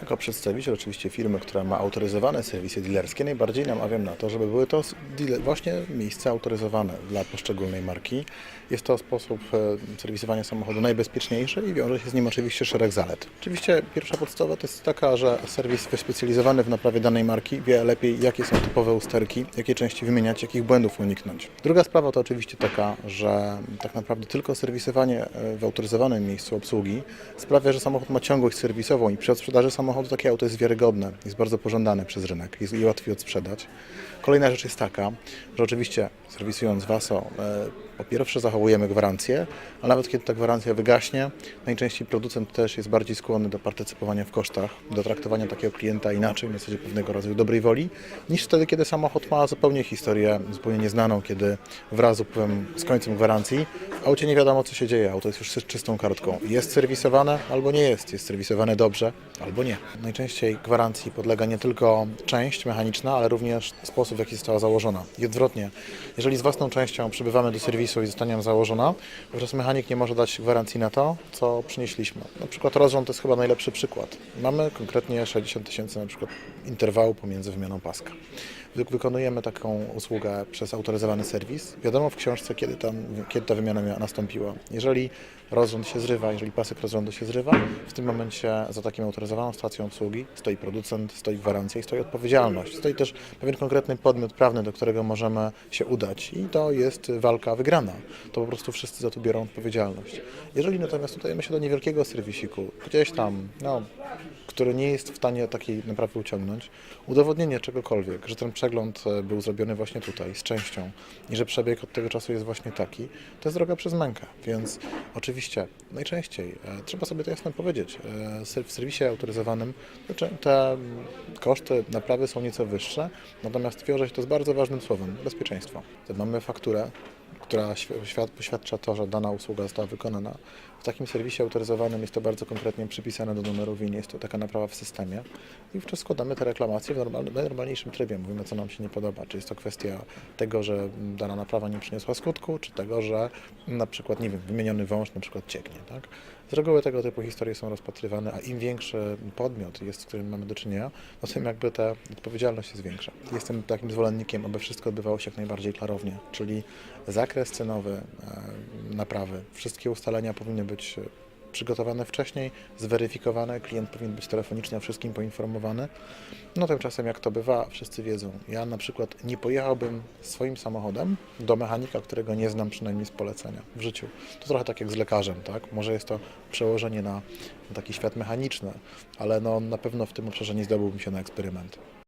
Jako przedstawiciel oczywiście firmy, która ma autoryzowane serwisy dealerskie, najbardziej namawiam na to, żeby były to właśnie miejsca autoryzowane dla poszczególnej marki. Jest to sposób e, serwisowania samochodu najbezpieczniejszy i wiąże się z nim oczywiście szereg zalet. Oczywiście pierwsza podstawa to jest taka, że serwis wyspecjalizowany w naprawie danej marki wie lepiej, jakie są typowe usterki, jakie części wymieniać, jakich błędów uniknąć. Druga sprawa to oczywiście taka, że tak naprawdę tylko serwisowanie e, w autoryzowanym miejscu obsługi sprawia, że samochód ma ciągłość serwisową i przy odsprzedaży samochodu takie auto jest wiarygodne, jest bardzo pożądane przez rynek, jest je łatwiej odsprzedać. Kolejna rzecz jest taka, że oczywiście serwisując Waso, e, po pierwsze zachowujemy gwarancję, a nawet kiedy ta gwarancja wygaśnie, najczęściej producent też jest bardziej skłonny do partycypowania w kosztach, do traktowania takiego klienta inaczej, na zasadzie pewnego rodzaju dobrej woli, niż wtedy, kiedy samochód ma zupełnie historię zupełnie nieznaną, kiedy wraz z z końcem gwarancji w aucie nie wiadomo co się dzieje, auto jest już czystą kartką. Jest serwisowane albo nie jest, jest serwisowane dobrze albo nie. Najczęściej gwarancji podlega nie tylko część mechaniczna, ale również sposób w jaki została założona. I odwrotnie, jeżeli z własną częścią przybywamy do serwisu i zostanie nam założona, wówczas mechanik nie może dać gwarancji na to, co przynieśliśmy. Na przykład rozrząd to jest chyba najlepszy przykład. Mamy konkretnie 60 tysięcy na przykład interwału pomiędzy wymianą paska. Wy- Wykonujemy taką usługę przez autoryzowany serwis. Wiadomo w książce, kiedy, tam, kiedy ta wymiana mia- nastąpiła. Jeżeli rozrząd się zrywa, jeżeli pasek rozrządu się zrywa, w tym momencie za takim autoryzowaną stacją obsługi stoi producent, stoi gwarancja i stoi odpowiedzialność. Stoi też pewien konkretny podmiot prawny, do którego możemy się udać i to jest walka wygrana. To po prostu wszyscy za to biorą odpowiedzialność. Jeżeli natomiast udajemy się do niewielkiego serwisiku, gdzieś tam, no, który nie jest w stanie takiej naprawy uciągnąć, udowodnienie czegokolwiek, że ten przegląd e, był zrobiony właśnie tutaj, z częścią i że przebieg od tego czasu jest właśnie taki, to jest droga przez mękę. Więc oczywiście najczęściej e, trzeba sobie to jasno powiedzieć. E, w serwisie autoryzowanym te, te koszty naprawy są nieco wyższe, natomiast wiąże się to z bardzo ważnym słowem bezpieczeństwo. Mamy fakturę, która świ- świat poświadcza to, że dana usługa została wykonana. W takim serwisie autoryzowanym jest to bardzo konkretnie przypisane do numeru WIN, jest to taka naprawa w systemie i wówczas składamy te reklamacje w normalnym, najnormalniejszym trybie. Mówimy, co nam się nie podoba. Czy jest to kwestia tego, że dana naprawa nie przyniosła skutku, czy tego, że na przykład, nie wiem, wymieniony wąż na przykład cieknie, tak? Z reguły tego typu historie są rozpatrywane, a im większy podmiot jest, z którym mamy do czynienia, no tym jakby ta odpowiedzialność jest większa. Jestem takim zwolennikiem, aby wszystko odbywało się jak najbardziej klarownie, czyli zakres cenowy e, naprawy, wszystkie ustalenia powinny być e, przygotowane wcześniej, zweryfikowane, klient powinien być telefonicznie o wszystkim poinformowany. No tymczasem jak to bywa, wszyscy wiedzą. Ja na przykład nie pojechałbym swoim samochodem do mechanika, którego nie znam przynajmniej z polecenia w życiu. To trochę tak jak z lekarzem, tak? Może jest to przełożenie na, taki świat mechaniczny, ale no, na pewno w tym obszarze nie zdobyłbym się na eksperyment.